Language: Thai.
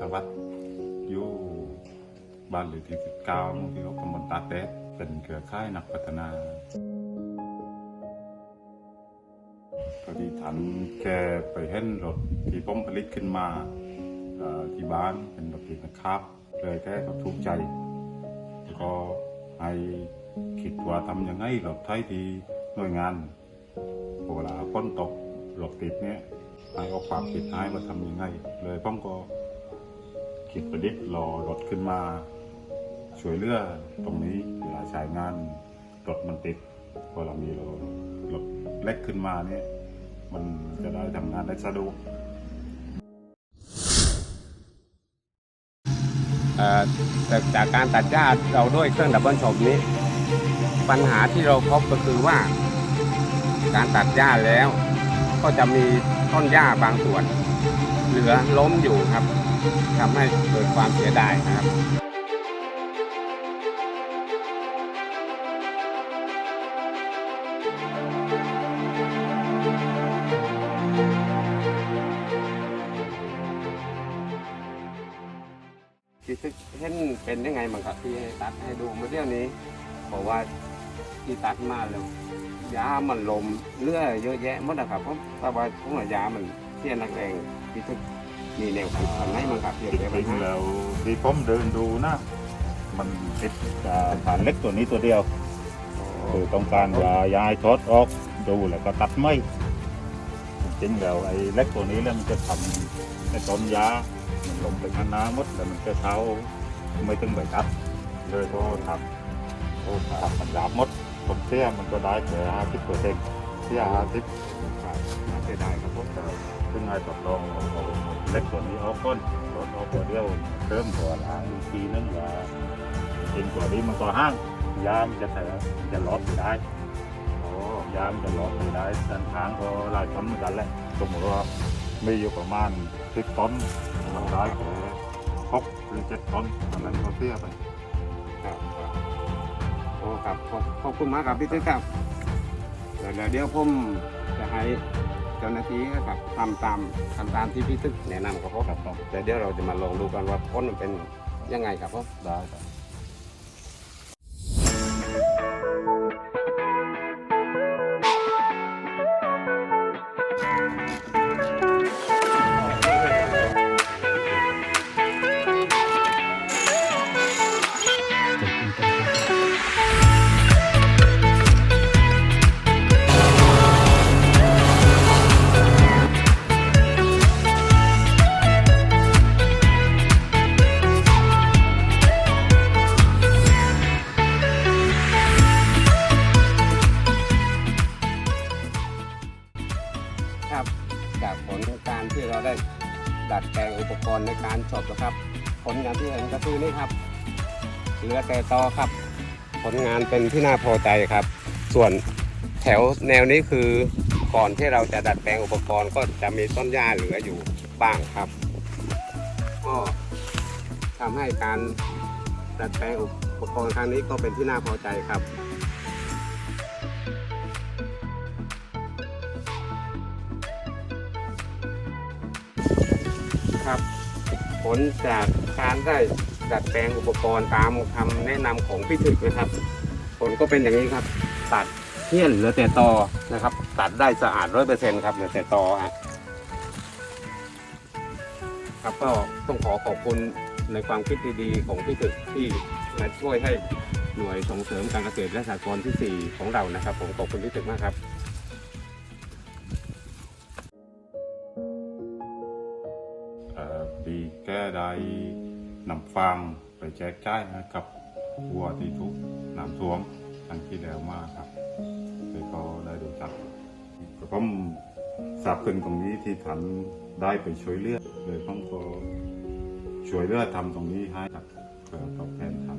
ทย์ยังสวัสดิ์อยู่บ้านหรือที่สิบเก้าที่เขาตำบลตาเต๊ะเป็นเครือข่ายนักพัฒนาพอดีทันแกไปเห็นรถที่ผมผลิตขึ้นมาที่บ้านเป็นรถติดนะครับ เลยแกก็ทุกใจ ก็ให้คิดว่าทำยังไงรถไทยที่หน่วยงานเวลาฝนตกรถติดเนี่ยให้เอาความคิดให้มาทำยังไง เลยผมก็ คิดประดิษฐ์รอรถขึ้นมา ช่วยเลือตรงนี้เวลาใช้งานรถมันติดพอเรามีรถรถเล็กขึ้นมาเนี่ยมันจะได้ทำงานได้สะดวกแต่จากการตัดหญ้าเราด้วยเครื่องดับเบิลชมนี้ ปัญหาที่เราพบก็คือว่า การตัดหญ้าแล้ว ก็จะมีต้นหญ้าบางส่วน เสือล้มอยู่ครับทำให้เกิดความเสียดายนะครับที่เห็นเป็นยังไงมันกับที่ตัดให้ดูเมื่อเดี๋ยวนี้บอกว่าที่ตัดมาแล้วยามันลมเลือเยอะแยะหมดนะครับเพราะเพราะว่ายามัน เสียนักแรงที่ทุกมีแนวคิดทำให้มันกับเพียงจแต่ปัญริงหาๆแล้วที่ผมเดินดูนะ มันติดกับฐานเล็กตัวนี้ตัวเดียวคือต้องการว่าย้ายทอดออกดูแล้วก็ตัดไม่จริงๆแล้วไอ้เล็กตัวนี้แล้วมันจะทำไอ้ต้นยามันลงไปข้างน้ำหมดแล้วมันจะเท้าไม่ต้องไปตัดเลยก็ทำโอ้ทำมันยาบหมดผมเสียมันก็ได้แค่ห้าสิบเปอร์เซ็นต์เสียห้าสิบ ครับน่าเสียดายครับผม ซึ่งไอ้ตกลงเอาเล็กตัวนี้ออกก้นตัวออกตัวเดียวเพิ่มตัวหลังอีกทีนึงว่าจริงตัวนี้มันก็ห้างยามนจะแต่จะลดไปได้โอ้ยามนจะลดไปได้ด้นข้างก็หลายต้นเหมือนกันแหละสมมติว่ามีอยู่ประมาณสิบต้นมันได้แค่หกหรือเจ็ดต้นอันนั้นก็เสียไปครับโอ้ครับขอบคุณมากครับพี่ตื้อครับเดี๋ยวเดี๋ยวผมจะให้ เจ้าหน้าที่ครับทำตามทำตามที่พี่ตึกแนะนำครับผมครับครับแต่เดี๋ยวเราจะมาลองดูกันว่าพ้นมันเป็นยังไงครับผมได้ครับ จากผลการที่เราได้ดัดแปลงอุปกรณ์ในการฉบนะครับ ผลงานที่เห็นก็คือนี่ครับเหลือแต่ตอครับ ผลงานเป็นที่น่าพอใจครับ ส่วนแถวแนวนี้คือก่อนที่เราจะดัดแปลงอุปกรณ์ก็จะมีต้นหญ้าเหลืออยู่บ้างครับ ก็ทำให้การดัดแปลงอุปกรณ์ครั้งนี้ก็เป็นที่น่าพอใจครับ ผลจากการได้ดัดแปลงอุปกรณ์ตามคำแนะนำของพี่ถึกนะครับ ผลก็เป็นอย่างนี้ครับ ตัดเที่ยนเหลือแต่ตอนะครับ ตัดได้สะอาดร้อยเปอร์เซ็นต์ครับเหลือแต่ตอฮะครับก็ต้องขอขอบคุณในความคิดดีๆของพี่ถึกที่มาช่วยให้หน่วยส่งเสริมการเกษตรและสหกรณ์ที่ 4 ของเรานะครับ ผมขอบคุณพี่ถึกมากครับ นำฟางไปแจกจ่ายให้กับวัวที่ทุกน้ำท่วมทั้งที่แล้วมาครับเลยก็ได้ดูจักก็ผมทราบขึ้นตรงนี้ที่ทันได้ไปช่วยเลือดเลยผมก็ช่วยเลือดทำตรงนี้ให้ครับ